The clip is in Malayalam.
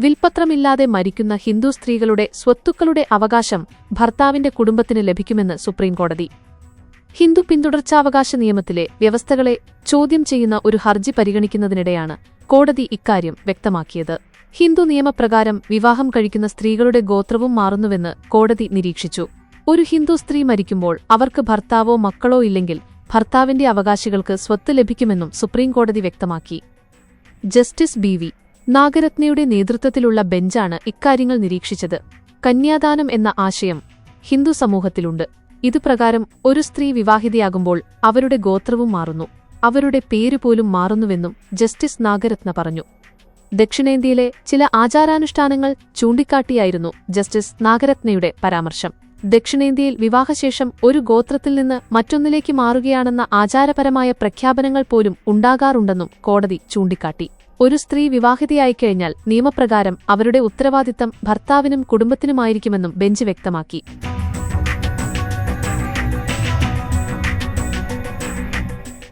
വിൽപത്രമില്ലാതെ മരിക്കുന്ന ഹിന്ദു സ്ത്രീകളുടെ സ്വത്തുക്കളുടെ അവകാശം ഭർത്താവിന്റെ കുടുംബത്തിന് ലഭിക്കുമെന്ന് സുപ്രീംകോടതി. ഹിന്ദു പിന്തുടർച്ചാവകാശ നിയമത്തിലെ വ്യവസ്ഥകളെ ചോദ്യം ചെയ്യുന്ന ഒരു ഹർജി പരിഗണിക്കുന്നതിനിടെയാണ് കോടതി ഇക്കാര്യം വ്യക്തമാക്കിയത്. ഹിന്ദു നിയമപ്രകാരം വിവാഹം കഴിക്കുന്ന സ്ത്രീകളുടെ ഗോത്രവും മാറുന്നുവെന്ന് കോടതി നിരീക്ഷിച്ചു. ഒരു ഹിന്ദു സ്ത്രീ മരിക്കുമ്പോൾ അവർക്ക് ഭർത്താവോ മക്കളോ ഇല്ലെങ്കിൽ ഭർത്താവിന്റെ അവകാശികൾക്ക് സ്വത്ത് ലഭിക്കുമെന്നും സുപ്രീംകോടതി വ്യക്തമാക്കി. ജസ്റ്റിസ് ബി നാഗരത്നയുടെ നേതൃത്വത്തിലുള്ള ബെഞ്ചാണ് ഇക്കാര്യങ്ങൾ നിരീക്ഷിച്ചത്. കന്യാദാനം എന്ന ആശയം ഹിന്ദു സമൂഹത്തിലുണ്ട്. ഇതുപ്രകാരം ഒരു സ്ത്രീ വിവാഹിതയാകുമ്പോൾ അവരുടെ ഗോത്രവും മാറുന്നു. അവരുടെ പേരുപോലും മാറുന്നുവെന്നും ജസ്റ്റിസ് നാഗരത്ന പറഞ്ഞു. ദക്ഷിണേന്ത്യയിലെ ചില ആചാരാനുഷ്ഠാനങ്ങൾ ചൂണ്ടിക്കാട്ടിയായിരുന്നു ജസ്റ്റിസ് നാഗരത്നയുടെ പരാമർശം. ദക്ഷിണേന്ത്യയിൽ വിവാഹശേഷം ഒരു ഗോത്രത്തിൽ നിന്ന് മറ്റൊന്നിലേക്ക് മാറുകയാണെന്ന ആചാരപരമായ പ്രഖ്യാപനങ്ങൾ പോലും ഉണ്ടാകാറുണ്ടെന്നും കോടതി ചൂണ്ടിക്കാട്ടി. ഒരു സ്ത്രീ വിവാഹിതയായി കഴിഞ്ഞാൽ നിയമപ്രകാരം അവരുടെ ഉത്തരവാദിത്തം ഭർത്താവിനും കുടുംബത്തിനുമായിരിക്കുമെന്നും ബെഞ്ച് വ്യക്തമാക്കി